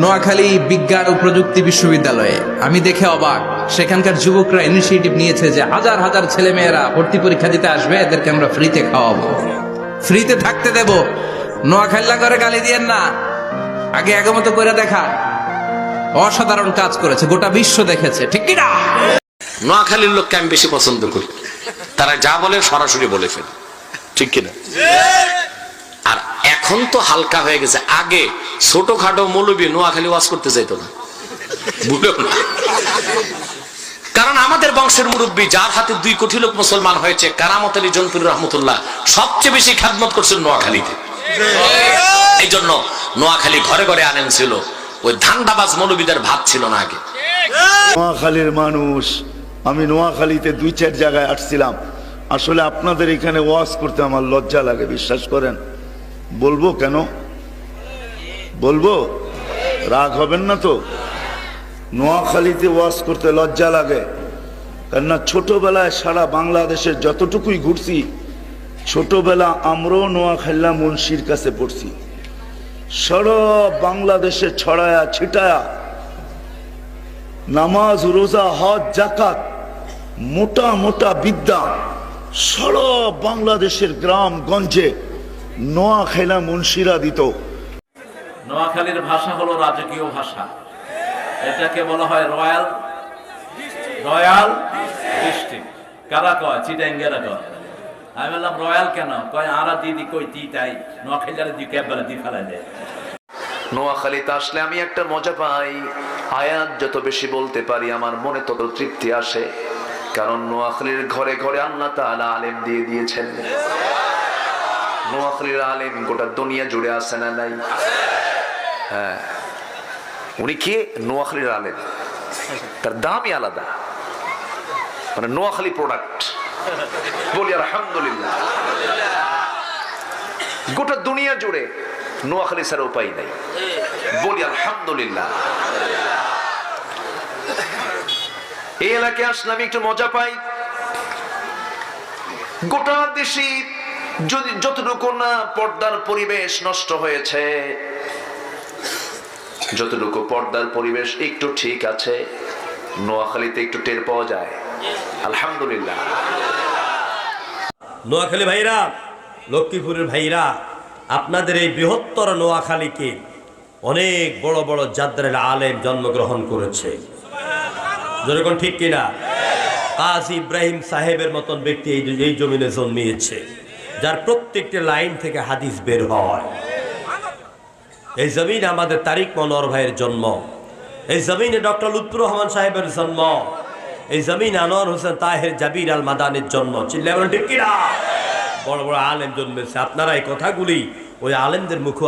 নোয়াখালী বিজ্ঞান ও প্রযুক্তি বিশ্ববিদ্যালয়ে। আমি দেখে অবাক। সেখানকার যুবকরা ইনিশিয়েটিভ নিয়েছে যে হাজার হাজার ছেলে মেয়েরা ভর্তি পরীক্ষা দিতে আসবে, এদেরকে আমরা ফ্রিতে খাওয়াবো। ফ্রিতে থাকতে দেব। নোয়াখাল্লা করে গালি দিয়েন না। আগে একমতো করে দেখা। অসাধারণ কাজ করেছে, গোটা বিশ্ব দেখেছে। ঠিক কি না নোয়াখালীর লোককে আমি বেশি পছন্দ করি। তারা যা বলে সরাসরি বলে ঠিক কিনা? এখন তো হালকা হয়ে গেছে। আগে ছোটখাটো মৌলবী নোয়াখালী ওয়াজ করতে যাইতো না। না? কারণ আমাদের বংশের মুরব্বী, যার হাতে দুই কোটি লোক মুসলমান হয়েছে, কারামত আলী জনপুর রহমতুল্লাহ, সবচেয়ে বেশি খ্যাতমত করছেন নোয়াখালীতে। এই জন্য নোয়াখালী ঘরে ঘরে আনেন ছিল। ওই ধান্দাবাজ মৌলবীদের ভাত ছিল না আগে। নোয়াখালীর মানুষ, আমি নোয়াখালীতে দুই চার জায়গায় আসছিলাম। আসলে আপনাদের এখানে ওয়াজ করতে আমার লজ্জা লাগে, বিশ্বাস করেন। বলব কেন? বলব? রাগ হবেন না তো? নোয়াখালীতে ওয়াজ করতে লজ্জা লাগে। কেননা ছোটবেলায় সারা বাংলাদেশের যতটুকুই ঘুরছি, ছোটবেলা আমরাও নোয়াখাল্লা মুন্সির কাছে পড়ছি। সারা বাংলাদেশে ছড়ায়া ছিটায়া, নামাজ, রোজা, হজ জাকাত মোটা মোটা বিদ্যা, সারা বাংলাদেশের গ্রাম গঞ্জে নোয়া খেলা মুন্সিরা দিত। নোয়াখালীর ভাষা হলো রাজকীয় ভাষা। এটাকে বলা হয় রয়্যাল রয়্যাল ডিস্ট্রিক্ট। কারা কয়? চিটাঙ্গেরা কয়। আমি বললাম রয়্যাল কেন? কয় আরা দিদি কই তি তাই। নোয়াখালীর দি ক্যাবেলা দি ফেলা দেয়। নোয়াখালীতে আসলে আমি একটা মজা পাই। আয়াত যত বেশি বলতে পারি আমার মনে তত তৃপ্তি আসে। কারণ নোয়াখালীর ঘরে ঘরে আল্লাহ তাআলা আলেম দিয়ে দিয়েছেন। নোয়াখালীর আলেম, গোটা দুনিয়া জুড়ে আছে না নাই? হ্যাঁ। উনি কে? নোয়াখালীর আলেম। তার দামই আলাদা। মানে নোয়াখালী প্রোডাক্ট বলি আলহামদুলিল্লাহ। গোটা দুনিয়া জুড়ে নোয়াখালী উপায় নাই। বলি আলহামদুলিল্লাহ। এই এলাকায় আসলে আমি একটু মজা পাই। গোটা দেশে যদি যতটুকু না পর্দার পরিবেশ নষ্ট হয়েছে, যতটুকু পর্দার পরিবেশ একটু ঠিক আছে, নোয়াখালীতে একটু টের পাওয়া যায়। আলহামদুলিল্লাহ। নোয়াখালী ভাইরা, লক্ষ্মীপুরের ভাইরা, আপনাদের এই বৃহত্তর নোয়াখালীকে অনেক বড় বড় জাদ্রের আলেম জন্মগ্রহণ করেছে। যেরকম ঠিক কিনা? কাজী ইব্রাহিম সাহেবের মতন ব্যক্তি এই এই জমিনে জন্মিয়েছে। যার প্রত্যেকটি লাইন থেকে হাদিস বের হয়। এই জমিন আমাদের তারিক মনোয়ার ভাইয়ের জন্ম। এই জমিনে ডক্টর লুৎফুর রহমান সাহেবের জন্ম। এই জমিন আনোয়ার হোসেন তাহের জাবির আল মাদানের জন্ম। চিল্লা বড় বড় আলেম জন্মেছে। আপনারা এই কথাগুলি ওই আলেমদের মুখ